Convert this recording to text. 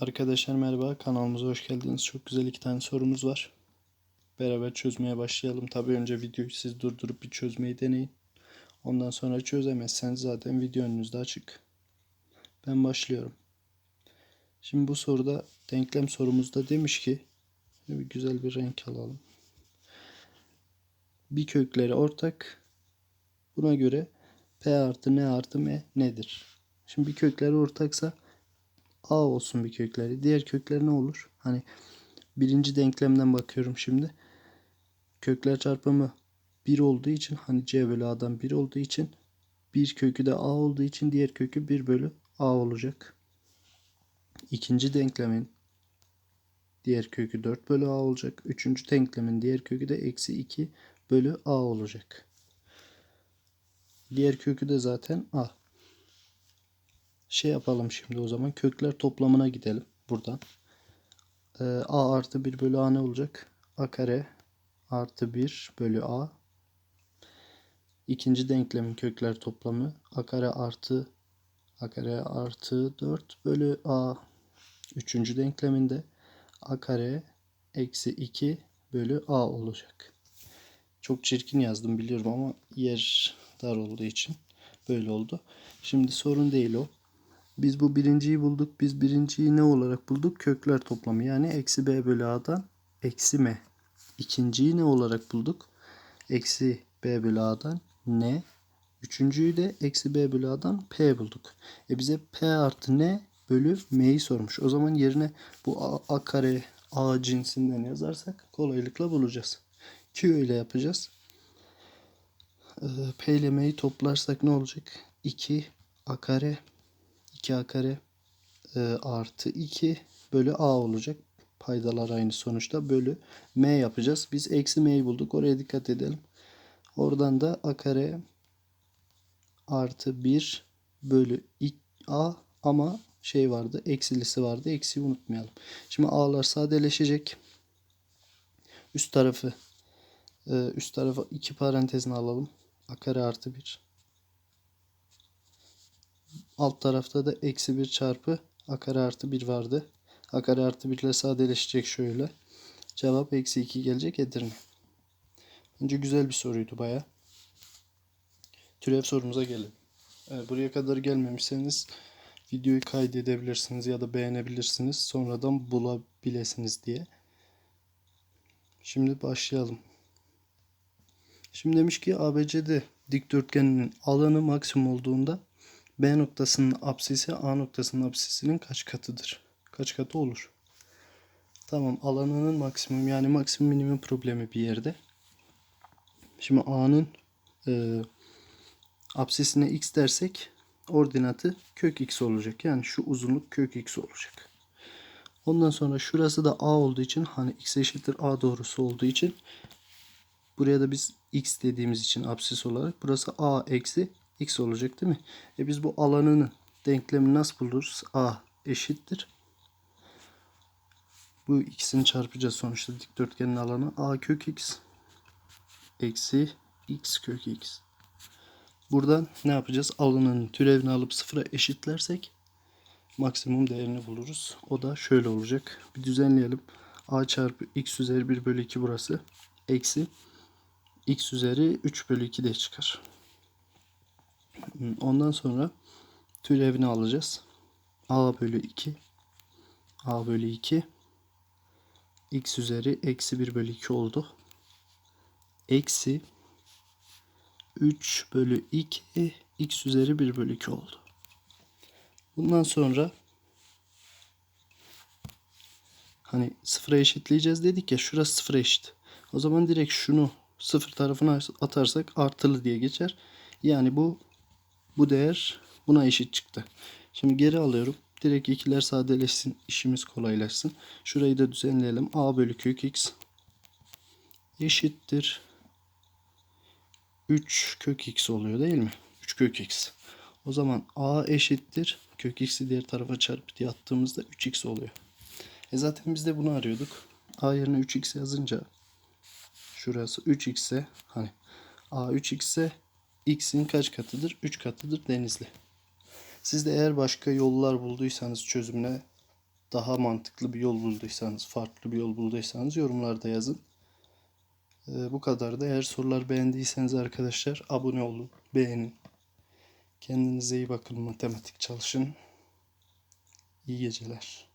Arkadaşlar merhaba kanalımıza hoş geldiniz. Çok güzel iki tane sorumuz var. Beraber çözmeye başlayalım. Tabii önce videoyu siz durdurup bir çözmeyi deneyin. Ondan sonra çözemezseniz zaten video önünüzde açık. Ben başlıyorum. Şimdi bu soruda denklem sorumuzda demiş ki bir güzel bir renk alalım. Bir kökleri ortak. Buna göre P artı N artı M nedir? Şimdi bir kökleri ortaksa A olsun bir kökleri. Diğer kökler ne olur? Hani birinci denklemden bakıyorum şimdi. Kökler çarpımı 1 olduğu için hani C bölü A'dan 1 olduğu için bir kökü de A olduğu için diğer kökü 1 bölü A olacak. İkinci denklemin diğer kökü 4 bölü A olacak. Üçüncü denklemin diğer kökü de eksi 2 bölü A olacak. Diğer kökü de zaten A şey yapalım şimdi o zaman kökler toplamına gidelim buradan. Ee, a artı 1 bölü a ne olacak? a kare artı 1 bölü a. İkinci denklemin kökler toplamı a kare artı a kare artı 4 bölü a. Üçüncü denkleminde a kare eksi 2 bölü a olacak. Çok çirkin yazdım biliyorum ama yer dar olduğu için böyle oldu. Şimdi sorun değil o. Biz bu birinciyi bulduk. Biz birinciyi ne olarak bulduk? Kökler toplamı. Yani eksi b bölü a'dan eksi m. İkinciyi ne olarak bulduk? Eksi b bölü a'dan n. Üçüncüyü de eksi b bölü a'dan p bulduk. E bize p artı n bölü m'yi sormuş. O zaman yerine bu a, a kare a cinsinden yazarsak kolaylıkla bulacağız. Q ile yapacağız. Ee, p ile m'yi toplarsak ne olacak? 2 a kare 2a kare e, artı 2 bölü a olacak. Paydalar aynı sonuçta. Bölü m yapacağız. Biz eksi m'yi bulduk. Oraya dikkat edelim. Oradan da a kare artı 1 bölü a ama şey vardı. Eksilisi vardı. Eksiyi unutmayalım. Şimdi a'lar sadeleşecek. Üst tarafı e, üst tarafa iki parantezini alalım. a kare artı 1 Alt tarafta da eksi 1 çarpı a kare artı 1 vardı. a kare artı 1 ile sadeleşecek şöyle. Cevap eksi 2 gelecek Edirne. Önce güzel bir soruydu baya. Türev sorumuza gelin. Evet, buraya kadar gelmemişseniz videoyu kaydedebilirsiniz ya da beğenebilirsiniz. Sonradan bulabilirsiniz diye. Şimdi başlayalım. Şimdi demiş ki ABCD dikdörtgeninin alanı maksimum olduğunda B noktasının apsisi A noktasının apsisinin kaç katıdır? Kaç katı olur? Tamam alanının maksimum yani maksimum minimum problemi bir yerde. Şimdi A'nın e, apsisine x dersek ordinatı kök x olacak. Yani şu uzunluk kök x olacak. Ondan sonra şurası da A olduğu için hani x eşittir A doğrusu olduğu için buraya da biz x dediğimiz için apsis olarak burası A eksi x olacak değil mi? E biz bu alanını denklemi nasıl buluruz? A eşittir. Bu ikisini çarpacağız sonuçta dikdörtgenin alanı. A kök x eksi x kök x. Buradan ne yapacağız? Alanın türevini alıp sıfıra eşitlersek maksimum değerini buluruz. O da şöyle olacak. Bir düzenleyelim. A çarpı x üzeri 1 bölü 2 burası. Eksi x üzeri 3 bölü 2 de çıkar. Ondan sonra türevini alacağız. a bölü 2 a bölü 2 x üzeri eksi 1 bölü 2 oldu. Eksi 3 bölü 2 x üzeri 1 bölü 2 oldu. Bundan sonra hani sıfıra eşitleyeceğiz dedik ya şurası sıfıra eşit. O zaman direkt şunu sıfır tarafına atarsak artılı diye geçer. Yani bu bu değer buna eşit çıktı. Şimdi geri alıyorum. Direkt ikiler sadeleşsin. işimiz kolaylaşsın. Şurayı da düzenleyelim. A bölü kök x eşittir. 3 kök x oluyor değil mi? 3 kök x. O zaman a eşittir. Kök x'i diğer tarafa çarpı diye attığımızda 3x oluyor. E zaten biz de bunu arıyorduk. a yerine 3x yazınca şurası 3x ise hani a 3x ise x'in kaç katıdır? 3 katıdır Denizli. Siz de eğer başka yollar bulduysanız çözümle daha mantıklı bir yol bulduysanız, farklı bir yol bulduysanız yorumlarda yazın. Ee, bu kadar da eğer sorular beğendiyseniz arkadaşlar abone olun, beğenin. Kendinize iyi bakın, matematik çalışın. İyi geceler.